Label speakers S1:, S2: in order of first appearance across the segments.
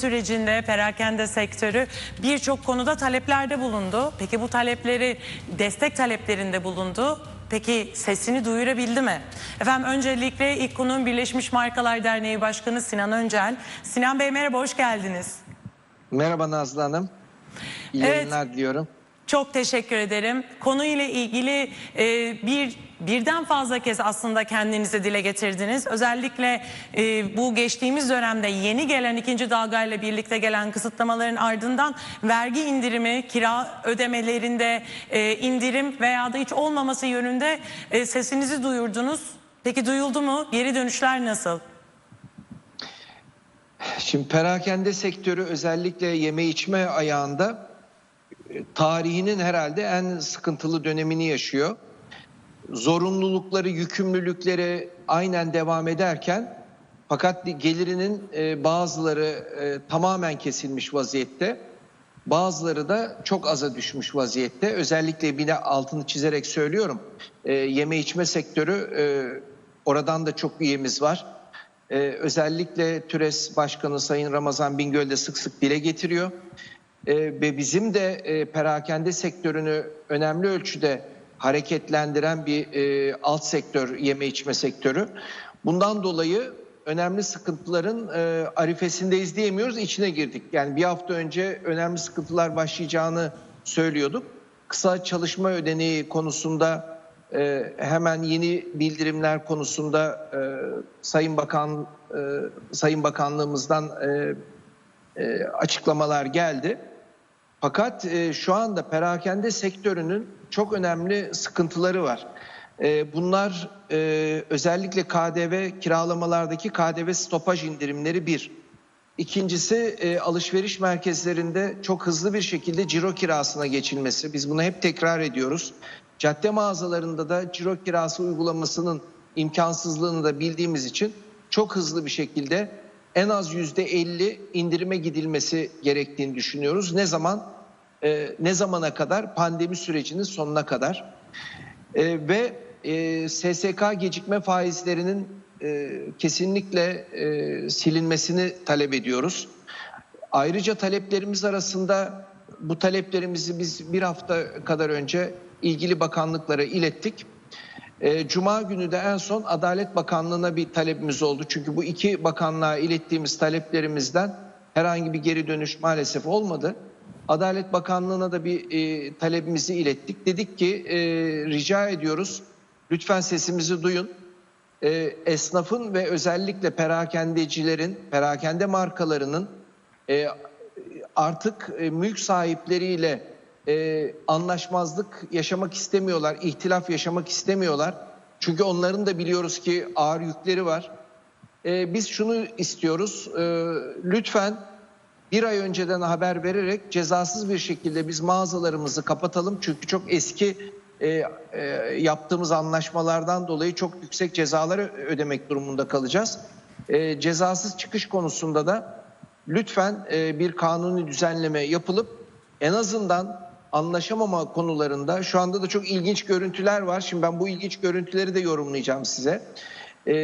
S1: Sürecinde perakende sektörü birçok konuda taleplerde bulundu. Peki bu talepleri destek taleplerinde bulundu. Peki sesini duyurabildi mi? Efendim öncelikle ilk konuğum Birleşmiş Markalar Derneği Başkanı Sinan Öncel. Sinan Bey merhaba hoş geldiniz.
S2: Merhaba Nazlı Hanım. İyi
S1: Evet.
S2: yayınlar diliyorum.
S1: Çok teşekkür ederim. Konuyla ilgili e, bir birden fazla kez aslında kendinizi dile getirdiniz. Özellikle e, bu geçtiğimiz dönemde yeni gelen ikinci dalgayla birlikte gelen kısıtlamaların ardından vergi indirimi, kira ödemelerinde e, indirim veya da hiç olmaması yönünde e, sesinizi duyurdunuz. Peki duyuldu mu? Geri dönüşler nasıl?
S2: Şimdi perakende sektörü özellikle yeme içme ayağında e, tarihinin herhalde en sıkıntılı dönemini yaşıyor. Zorunlulukları, yükümlülükleri aynen devam ederken fakat gelirinin e, bazıları e, tamamen kesilmiş vaziyette. Bazıları da çok aza düşmüş vaziyette. Özellikle bir de altını çizerek söylüyorum. E, yeme içme sektörü oradan da çok üyemiz var. Özellikle TÜRES Başkanı Sayın Ramazan Bingöl de sık sık dile getiriyor. Ve bizim de perakende sektörünü önemli ölçüde hareketlendiren bir e, alt sektör yeme içme sektörü. Bundan dolayı önemli sıkıntıların e, arifesindeyiz diyemiyoruz, içine girdik. Yani bir hafta önce önemli sıkıntılar başlayacağını söylüyorduk. Kısa çalışma ödeneği konusunda e, hemen yeni bildirimler konusunda e, Sayın Bakan e, Sayın Bakanlığımızdan e, e, açıklamalar geldi. Fakat e, şu anda perakende sektörünün çok önemli sıkıntıları var. E, bunlar e, özellikle KDV kiralamalardaki KDV stopaj indirimleri bir. İkincisi e, alışveriş merkezlerinde çok hızlı bir şekilde ciro kirasına geçilmesi. Biz bunu hep tekrar ediyoruz. Cadde mağazalarında da ciro kirası uygulamasının imkansızlığını da bildiğimiz için çok hızlı bir şekilde en az yüzde 50 indirime gidilmesi gerektiğini düşünüyoruz. Ne zaman? E, ne zamana kadar? Pandemi sürecinin sonuna kadar. E, ve e, SSK gecikme faizlerinin e, kesinlikle e, silinmesini talep ediyoruz. Ayrıca taleplerimiz arasında bu taleplerimizi biz bir hafta kadar önce ilgili bakanlıklara ilettik. E, Cuma günü de en son Adalet Bakanlığı'na bir talebimiz oldu. Çünkü bu iki bakanlığa ilettiğimiz taleplerimizden herhangi bir geri dönüş maalesef olmadı. Adalet Bakanlığı'na da bir e, talebimizi ilettik. Dedik ki e, rica ediyoruz lütfen sesimizi duyun. E, esnafın ve özellikle perakendecilerin, perakende markalarının e, artık e, mülk sahipleriyle e, anlaşmazlık yaşamak istemiyorlar, ihtilaf yaşamak istemiyorlar. Çünkü onların da biliyoruz ki ağır yükleri var. E, biz şunu istiyoruz, e, lütfen bir ay önceden haber vererek cezasız bir şekilde biz mağazalarımızı kapatalım. Çünkü çok eski e, e, yaptığımız anlaşmalardan dolayı çok yüksek cezaları ödemek durumunda kalacağız. E, cezasız çıkış konusunda da lütfen e, bir kanuni düzenleme yapılıp en azından anlaşamama konularında şu anda da çok ilginç görüntüler var. Şimdi ben bu ilginç görüntüleri de yorumlayacağım size. E,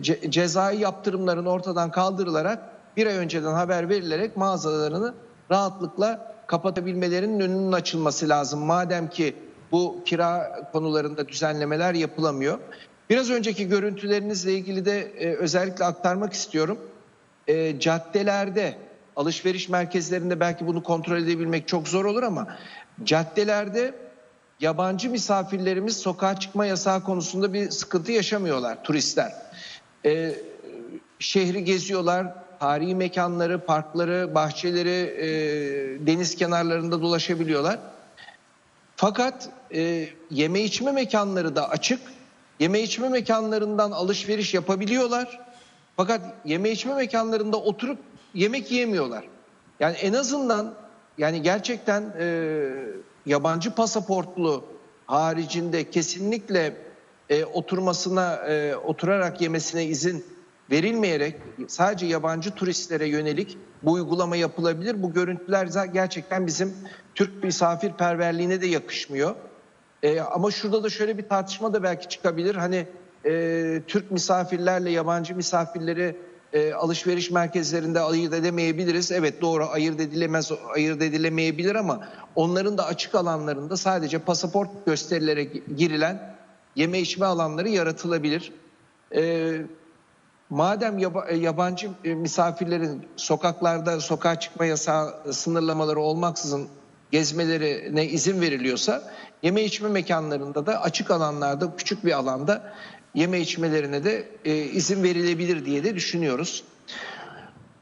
S2: ce- cezai yaptırımların ortadan kaldırılarak bir ay önceden haber verilerek mağazalarını rahatlıkla kapatabilmelerinin önünün açılması lazım. Madem ki bu kira konularında düzenlemeler yapılamıyor. Biraz önceki görüntülerinizle ilgili de e, özellikle aktarmak istiyorum. E, caddelerde, alışveriş merkezlerinde belki bunu kontrol edebilmek çok zor olur ama caddelerde yabancı misafirlerimiz sokağa çıkma yasağı konusunda bir sıkıntı yaşamıyorlar turistler. E, şehri geziyorlar, tarihi mekanları, parkları, bahçeleri, e, deniz kenarlarında dolaşabiliyorlar. Fakat e, yeme içme mekanları da açık. Yeme içme mekanlarından alışveriş yapabiliyorlar. Fakat yeme içme mekanlarında oturup yemek yiyemiyorlar. Yani en azından yani gerçekten e, yabancı pasaportlu haricinde kesinlikle e, oturmasına e, oturarak yemesine izin verilmeyerek sadece yabancı turistlere yönelik bu uygulama yapılabilir. Bu görüntüler gerçekten bizim Türk misafirperverliğine de yakışmıyor. E, ama şurada da şöyle bir tartışma da belki çıkabilir. Hani e, Türk misafirlerle yabancı misafirleri e, alışveriş merkezlerinde ayırt edemeyebiliriz. Evet doğru ayırt edilemez, ayırt edilemeyebilir ama onların da açık alanlarında sadece pasaport gösterilere girilen yeme içme alanları yaratılabilir. E, madem yaba- e, yabancı e, misafirlerin sokaklarda sokağa çıkma yasağı sınırlamaları olmaksızın gezmelerine izin veriliyorsa yeme içme mekanlarında da açık alanlarda küçük bir alanda yeme içmelerine de e, izin verilebilir diye de düşünüyoruz.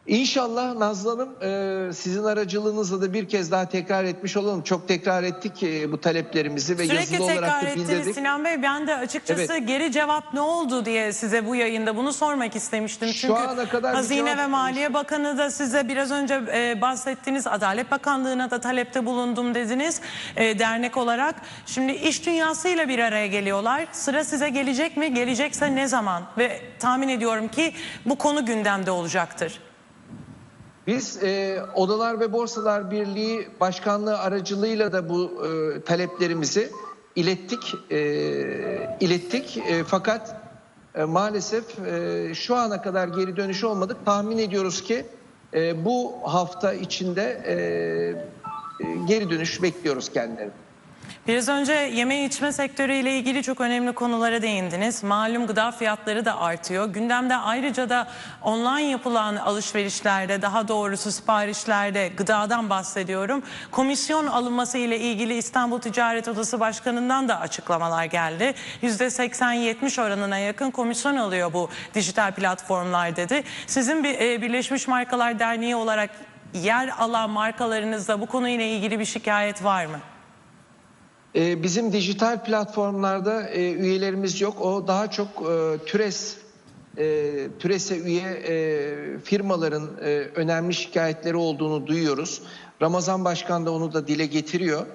S2: İnşallah Nazlı Hanım e, sizin aracılığınızla da bir kez daha tekrar etmiş olalım. Çok tekrar ettik e, bu taleplerimizi ve
S1: Sürekli
S2: yazılı olarak da bildirdik.
S1: Sinan Bey. Ben de açıkçası
S2: Evet.
S1: geri cevap ne oldu diye size bu yayında bunu sormak istemiştim.
S2: Şu
S1: Çünkü
S2: ana kadar
S1: Hazine ve Maliye Bakanı da size biraz önce e, bahsettiğiniz Adalet Bakanlığı'na da talepte bulundum dediniz dernek olarak. Şimdi iş dünyasıyla bir araya geliyorlar. Sıra size gelecek mi? Gelecekse ne zaman? Ve tahmin ediyorum ki bu konu gündemde olacaktır.
S2: Biz e, Odalar ve Borsalar Birliği Başkanlığı aracılığıyla da bu e, taleplerimizi ilettik. E, ilettik. E, fakat e, maalesef e, şu ana kadar geri dönüş olmadık. Tahmin ediyoruz ki e, bu hafta içinde e, e, geri dönüş bekliyoruz kendilerini.
S1: Biraz önce yeme içme sektörüyle ilgili çok önemli konulara değindiniz. Malum gıda fiyatları da artıyor. Gündemde ayrıca da online yapılan alışverişlerde daha doğrusu siparişlerde gıdadan bahsediyorum. Komisyon alınması ile ilgili İstanbul Ticaret Odası Başkanı'ndan da açıklamalar geldi. %80-70 oranına yakın komisyon alıyor bu dijital platformlar dedi. Sizin e, Birleşmiş Markalar Derneği olarak yer alan markalarınızda bu konuyla ilgili bir şikayet var mı?
S2: Ee, Bizim dijital platformlarda e, üyelerimiz yok. O daha çok e, TÜRES, e, TÜRES'e üye e, firmaların önemli şikayetleri olduğunu duyuyoruz. Ramazan Başkan da onu da dile getiriyor.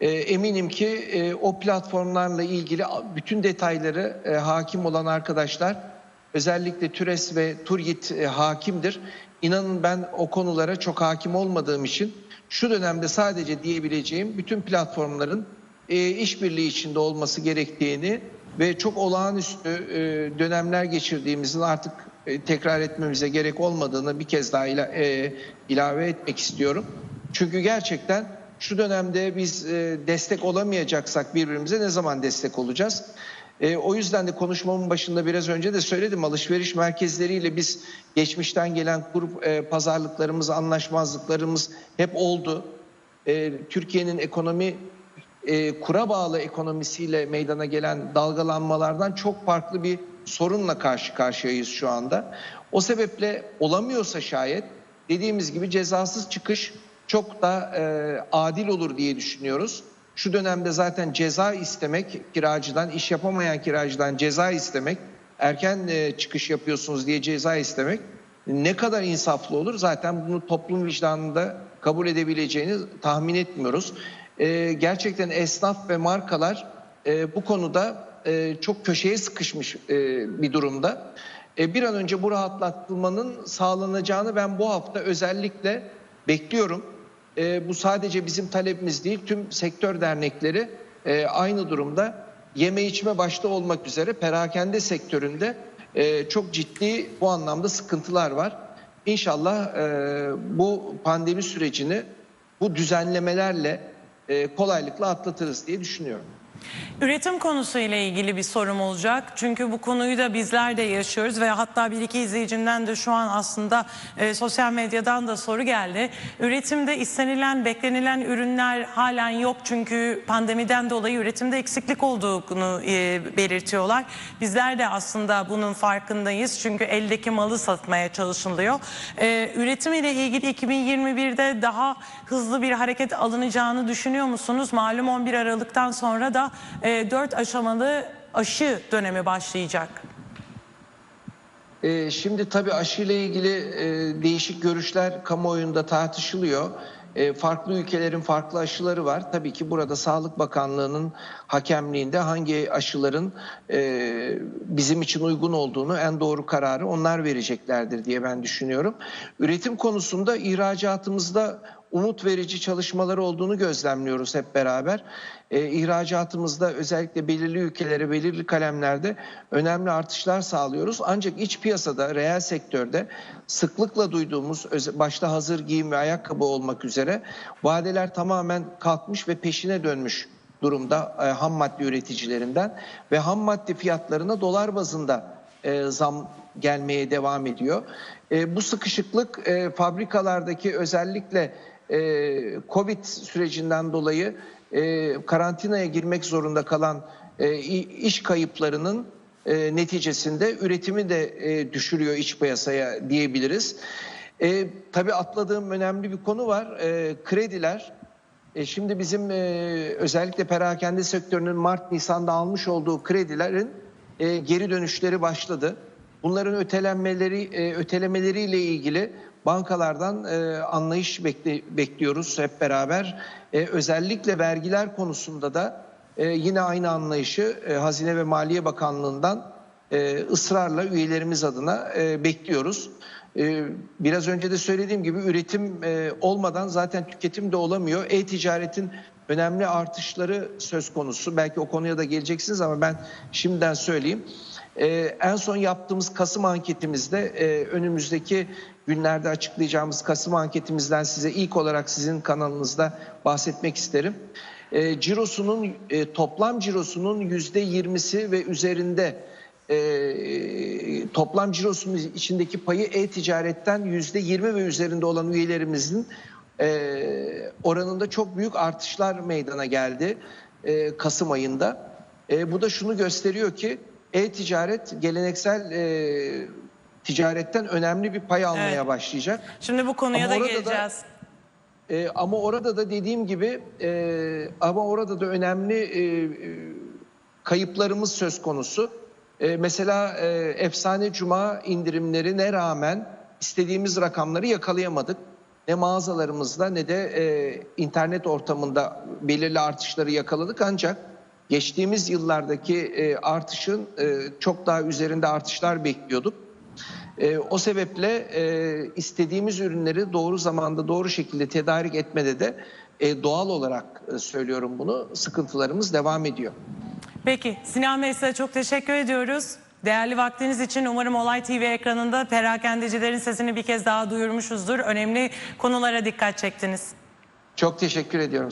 S2: Eminim ki o platformlarla ilgili bütün detayları hakim olan arkadaşlar özellikle TÜRES ve TURGİT hakimdir. İnanın ben o konulara çok hakim olmadığım için şu dönemde sadece diyebileceğim bütün platformların e, işbirliği içinde olması gerektiğini ve çok olağanüstü e, dönemler geçirdiğimizin artık e, tekrar etmemize gerek olmadığını bir kez daha ila- e, ilave etmek istiyorum. Çünkü gerçekten şu dönemde biz e, destek olamayacaksak birbirimize ne zaman destek olacağız? E, o yüzden de konuşmamın başında biraz önce de söyledim alışveriş merkezleriyle biz geçmişten gelen kur e, pazarlıklarımız, anlaşmazlıklarımız hep oldu. E, Türkiye'nin ekonomi e, kura bağlı ekonomisiyle meydana gelen dalgalanmalardan çok farklı bir sorunla karşı karşıyayız şu anda. O sebeple olamıyorsa şayet dediğimiz gibi cezasız çıkış çok da e, adil olur diye düşünüyoruz. Şu dönemde zaten ceza istemek kiracıdan, iş yapamayan kiracıdan ceza istemek, erken e, çıkış yapıyorsunuz diye ceza istemek ne kadar insaflı olur zaten bunu toplum vicdanında kabul edebileceğini tahmin etmiyoruz. E, gerçekten esnaf ve markalar e, bu konuda e, çok köşeye sıkışmış e, bir durumda. Bir an önce bu rahatlatılmanın sağlanacağını ben bu hafta özellikle bekliyorum. Bu sadece bizim talebimiz değil, tüm sektör dernekleri aynı durumda. Yeme içme başta olmak üzere perakende sektöründe çok ciddi bu anlamda sıkıntılar var. İnşallah bu pandemi sürecini bu düzenlemelerle kolaylıkla atlatırız diye düşünüyorum.
S1: Üretim konusuyla ilgili bir sorum olacak. Çünkü bu konuyu da bizler de yaşıyoruz ve hatta bir iki izleyicimden de şu an aslında e, sosyal medyadan da soru geldi. Üretimde istenilen, beklenilen ürünler halen yok çünkü pandemiden dolayı üretimde eksiklik olduğunu e, belirtiyorlar. Bizler de aslında bunun farkındayız çünkü eldeki malı satmaya çalışılıyor. E, üretim ile ilgili 2021'de daha hızlı bir hareket alınacağını düşünüyor musunuz? Malum 11 Aralık'tan sonra da e, 4 aşamalı aşı dönemi başlayacak.
S2: Ee, şimdi tabii aşıyla ilgili e, değişik görüşler kamuoyunda tartışılıyor. E, farklı ülkelerin farklı aşıları var. Tabii ki burada Sağlık Bakanlığı'nın hakemliğinde hangi aşıların e, bizim için uygun olduğunu en doğru kararı onlar vereceklerdir diye ben düşünüyorum. Üretim konusunda ihracatımızda umut verici çalışmalar olduğunu gözlemliyoruz hep beraber. E, ihracatımızda özellikle belirli ülkelere, belirli kalemlerde önemli artışlar sağlıyoruz. Ancak iç piyasada, reel sektörde sıklıkla duyduğumuz, başta hazır giyim ve ayakkabı olmak üzere vadeler tamamen kalkmış ve peşine dönmüş durumda e, ham madde üreticilerinden ve ham madde fiyatlarına dolar bazında e, zam gelmeye devam ediyor. E, bu sıkışıklık e, fabrikalardaki özellikle Covid sürecinden dolayı e, karantinaya girmek zorunda kalan e, iş kayıplarının e, neticesinde üretimi de e, düşürüyor iç piyasaya diyebiliriz. E, tabii atladığım önemli bir konu var. E, krediler. E, şimdi bizim e, özellikle perakende sektörünün Mart Nisan'da almış olduğu kredilerin e, geri dönüşleri başladı. Bunların ötelenmeleri e, ötelemeleriyle ilgili bankalardan e, anlayış bekle- bekliyoruz hep beraber. E, özellikle vergiler konusunda da e, yine aynı anlayışı e, Hazine ve Maliye Bakanlığı'ndan e, ısrarla üyelerimiz adına e, bekliyoruz. E, biraz önce de söylediğim gibi üretim e, olmadan zaten tüketim de olamıyor. E-ticaretin önemli artışları söz konusu. Belki o konuya da geleceksiniz ama ben şimdiden söyleyeyim. E, en son yaptığımız Kasım anketimizde e, önümüzdeki günlerde açıklayacağımız Kasım anketimizden size ilk olarak sizin kanalınızda bahsetmek isterim. E, cirosunun e, toplam cirosunun yüzde yirmisi ve üzerinde e, toplam cirosunun içindeki payı e-ticaretten yüzde yirmi ve üzerinde olan üyelerimizin oranında çok büyük artışlar meydana geldi Kasım ayında. Bu da şunu gösteriyor ki e-ticaret geleneksel e, ticaretten önemli bir pay almaya
S1: Evet.
S2: başlayacak.
S1: Şimdi bu konuya
S2: Ama
S1: da
S2: orada da-
S1: geleceğiz.
S2: E, ama orada da dediğim gibi e, ama orada da önemli e, e, kayıplarımız söz konusu. E, mesela e, efsane cuma indirimlerine rağmen istediğimiz rakamları yakalayamadık. Ne mağazalarımızda ne de e, internet ortamında belirli artışları yakaladık ancak geçtiğimiz yıllardaki e, artışın e, çok daha üzerinde artışlar bekliyorduk. E, o sebeple e, istediğimiz ürünleri doğru zamanda doğru şekilde tedarik etmede de e, doğal olarak e, söylüyorum bunu sıkıntılarımız devam ediyor.
S1: Peki Sinan Bey size çok teşekkür ediyoruz. Değerli vaktiniz için umarım Olay TV ekranında perakendecilerin sesini bir kez daha duyurmuşuzdur. Önemli konulara dikkat çektiniz.
S2: Çok teşekkür ediyorum.